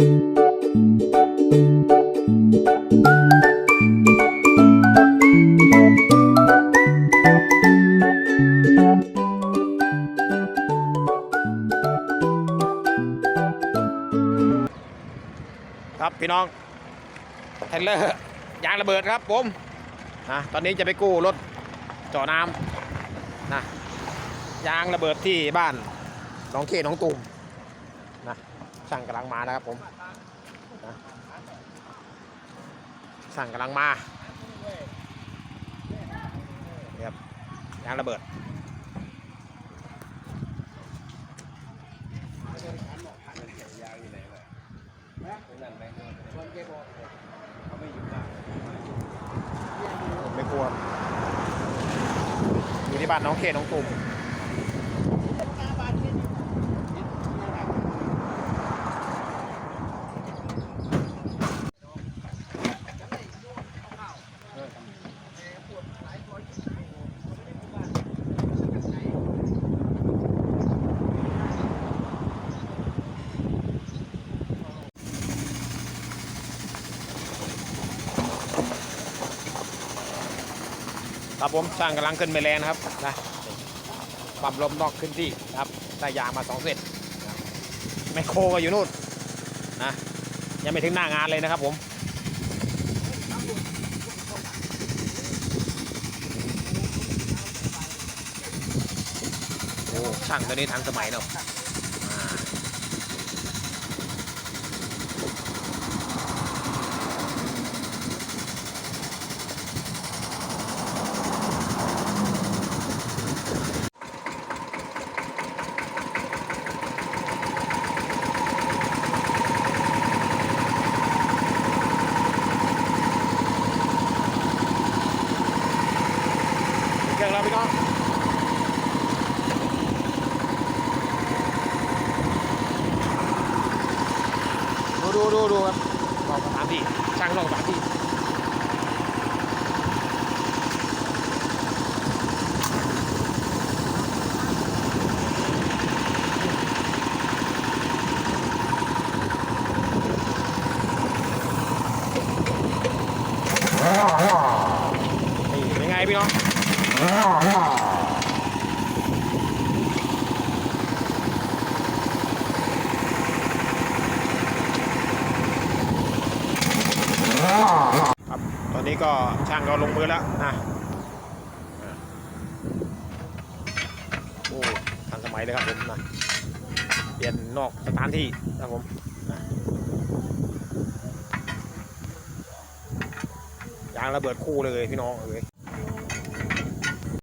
ครับพี่น้องเทรลเลอร์ยางระเบิดครับผมนะตอนนี้จะไปกู้รถเจาะน้ำนะยางระเบิดที่บ้านหน้องเขตน้องตุ่ม ช่างกำลังมานะครับผมนะช่างกำลังมาครับยางระเบิดผมไม่กลัวอยู่ที่บ้านน้องเขตน้องตุ่ม ครับผมช่างกำลังขึ้นไปแลนครับนะปรับลมนอกขึ้นที่นะครับได้ยางมาสองเซตนะแมโครก็อยู่นู่นนะยังไม่ถึงหน้างานเลยนะครับผมโอ้ช่างตัวนี้ทันสมัยเนาะ แล้วพี่น้องดูดูดูดูครับลองสถานที่ช่างลองสถานที่นี่เป็นไงพี่น้อง ครับตอนนี้ก็ช่างก็ลงมือแล้วนะอ่าโอ้ทันสมัยเลยครับผมนะเปลี่ยนนอกสถานที่นะครับผมยางระเบิดคู่เลยพี่น้องเอ้ย